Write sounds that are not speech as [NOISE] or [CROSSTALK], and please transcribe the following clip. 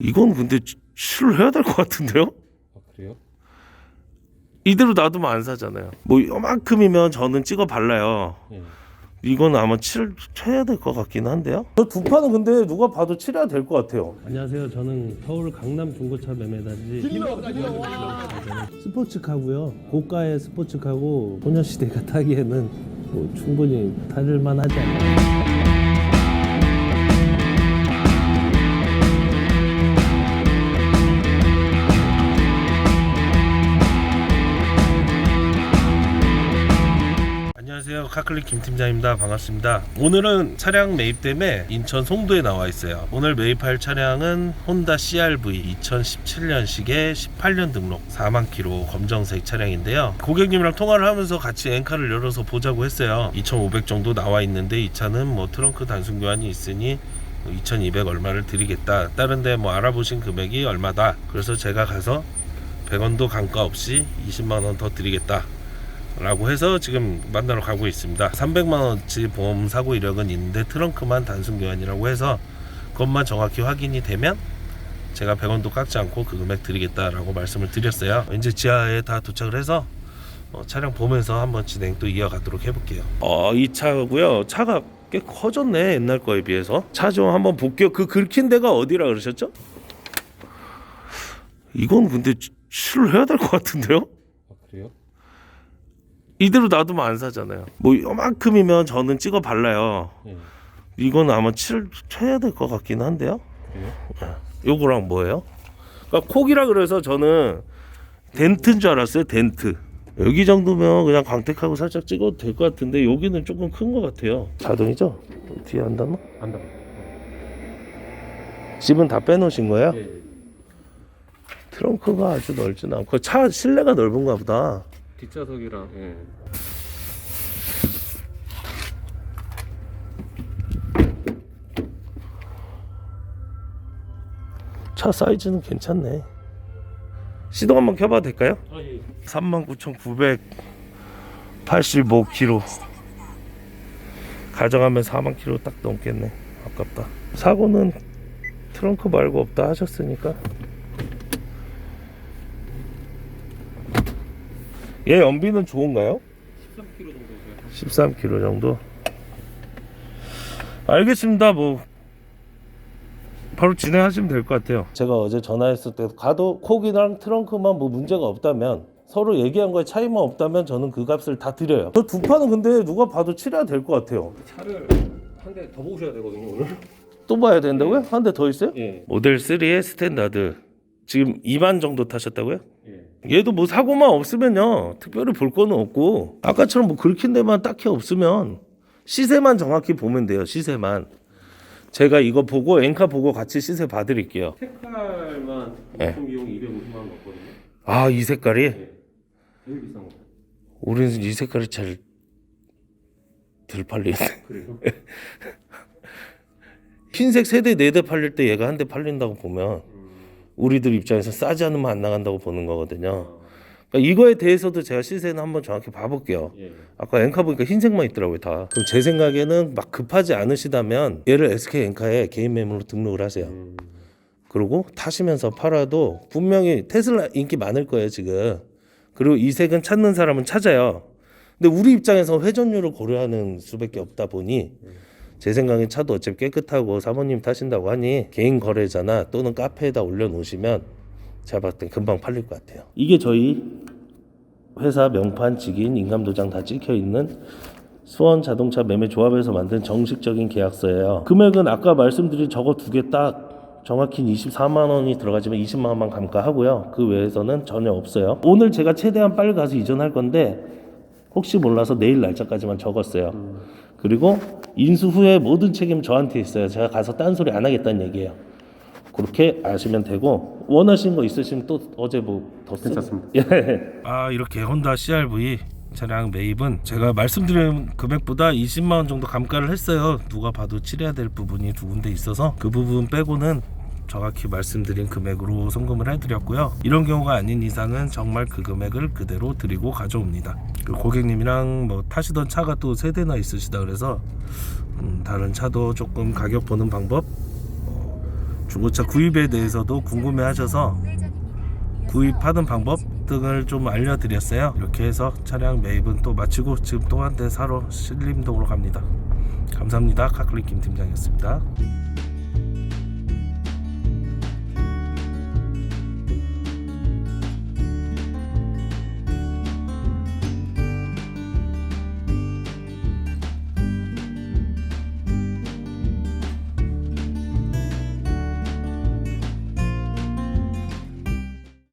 이건 근데 실을 해야 될 것 같은데요? 아 그래요? 이대로 놔두면 안 사잖아요. 뭐 이만큼이면 저는 찍어 발라요. 예. 이건 아마 칠 쳐야 될 것 같긴 한데요. 저 두 판은 근데 누가 봐도 칠해야 될 것 같아요. 안녕하세요. 저는 서울 강남 중고차 매매단지 스포츠카고요. 고가의 스포츠카고 소녀시대가 [LAUGHS] 타기에는 뭐 충분히 타를 만하지 않나. 카클릭 김 팀장입니다. 반갑습니다. 오늘은 차량 매입 때문에 인천 송도에 나와 있어요. 오늘 매입할 차량은 혼다 CRV 2017년식의 18년 등록 4만 킬로 검정색 차량인데요. 고객님이랑 통화를 하면서 같이 엔카를 열어서 보자고 했어요. 2,500 정도 나와 있는데 이 차는 뭐 트렁크 단순 교환이 있으니 2,200 얼마를 드리겠다. 다른데 뭐 알아보신 금액이 얼마다. 그래서 제가 가서 100원도 감가 없이 20만 원 더 드리겠다. 라고 해서 지금 만나러 가고 있습니다. 300만 원치 보험 사고 이력은 있는데 트렁크만 단순 교환이라고 해서 그것만 정확히 확인이 되면 제가 100원도 깎지 않고 그 금액 드리겠다라고 말씀을 드렸어요. 이제 지하에 다 도착을 해서 어, 차량 보면서 한번 진행 또 이어가도록 해볼게요. 어, 이 차고요. 차가 꽤 커졌네 옛날 거에 비해서. 차 좀 한번 볼게요. 그 긁힌 데가 어디라 그러셨죠? 이건 근데 실을 해야 될 것 같은데요? 아 그래요? 이대로 놔두면 안 사잖아요. 뭐 이만큼이면 저는 찍어 발라요. 예. 이건 아마 칠 쳐야 될 것 같긴 한데요. 그래요? 요거랑 뭐예요? 그러니까 콕이라 그래서 저는 덴트인 줄 알았어요. 덴트. 여기 정도면 그냥 광택하고 살짝 찍어도 될 것 같은데 여기는 조금 큰 것 같아요. 자동이죠? 뒤에 안 닿나? 안다. 집은 다 빼놓으신 거예요? 예. 트렁크가 아주 넓진 않고 차 실내가 넓은가 보다. 뒷좌석이랑 예. 차 사이즈는 괜찮네. 시동 한번 켜봐도 될까요? 아 예. 39,985km 가져가면 4만 킬로 딱 넘겠네 아깝다 사고는 트렁크 말고 없다 하셨으니까 얘 연비는 좋은가요? 13kg 정도 돼요. 13km 정도 알겠습니다 뭐 바로 진행하시면 될 것 같아요 제가 어제 전화했을 때 가도 콕이랑 트렁크만 뭐 문제가 없다면 서로 얘기한 거에 차이만 없다면 저는 그 값을 다 드려요 저 두 판은 근데 누가 봐도 칠해야 될 것 같아요 차를 한 대 더 보셔야 되거든요 오늘. 또 봐야 된다고요? 한 대 더 있어요? 예. 모델 3의 스탠다드 지금 2만 정도 타셨다고요? 예. 얘도 뭐 사고만 없으면요 특별히 볼 거는 없고 아까처럼 뭐 긁힌 데만 딱히 없으면 시세만 정확히 보면 돼요 시세만 제가 이거 보고 엔카 보고 같이 시세 봐드릴게요 색깔만 예. 부품 비용 250만 원 넣거든요. 아 이 색깔이 예. 제일 비싼 거. 우리는 이 색깔이 제일 덜 팔리네 그래요? [LAUGHS] 흰색 세대네 대 팔릴 때 얘가 한 대 팔린다고 보면 음. 우리들 입장에서 싸지 않으면 안 나간다고 보는 거거든요. 그러니까 이거에 대해서도 제가 시세는 한번 정확히 봐볼게요. 예. 아까 엔카 보니까 흰색만 있더라고요 다. 그럼 제 생각에는 막 급하지 않으시다면 얘를 SK 엔카에 개인 매물로 등록을 하세요. 음. 그리고 타시면서 팔아도 분명히 테슬라 인기 많을 거예요 지금. 그리고 이 색은 찾는 사람은 찾아요. 근데 우리 입장에서 회전율을 고려하는 수밖에 없다 보니 제 생각엔 차도 어차피 깨끗하고 사모님 타신다고 하니 개인 거래자나 또는 카페에다 올려놓으시면 제가 봤을 땐 금방 팔릴 것 같아요 이게 저희 회사 명판 직인 인감도장 다 찍혀 있는 수원 자동차 매매 조합에서 만든 정식적인 계약서예요. 금액은 아까 말씀드린 저거 두 개 딱 정확히 24만 원이 들어가지만 20만 원만 감가하고요. 그 외에서는 전혀 없어요. 오늘 제가 최대한 빨리 가서 이전할 건데 혹시 몰라서 내일 날짜까지만 적었어요. 그리고 인수 후에 모든 책임 저한테 있어요. 제가 가서 딴소리 안 하겠다는 얘기예요. 그렇게 아시면 되고 원하시는 거 있으시면 또 어제 뭐더 괜찮습니다. 예. 아 이렇게 혼다 CRV 차량 매입은 제가 말씀드린 금액보다 20만 원 정도 감가를 했어요. 누가 봐도 칠해야 될 부분이 두 군데 있어서 그 부분 빼고는 정확히 말씀드린 금액으로 송금을 해드렸고요. 이런 경우가 아닌 이상은 정말 그 금액을 그대로 드리고 가져옵니다. 그 고객님이랑 뭐 타시던 차가 또 세 대나 있으시다 그래서 음, 다른 차도 조금 가격 보는 방법 어, 중고차 구입에 대해서도 궁금해 하셔서 구입하는 방법 등을 좀 알려드렸어요. 이렇게 해서 차량 매입은 또 마치고 지금 또 한 대 사러 신림동으로 갑니다. 감사합니다. 카클릭 김 팀장이었습니다.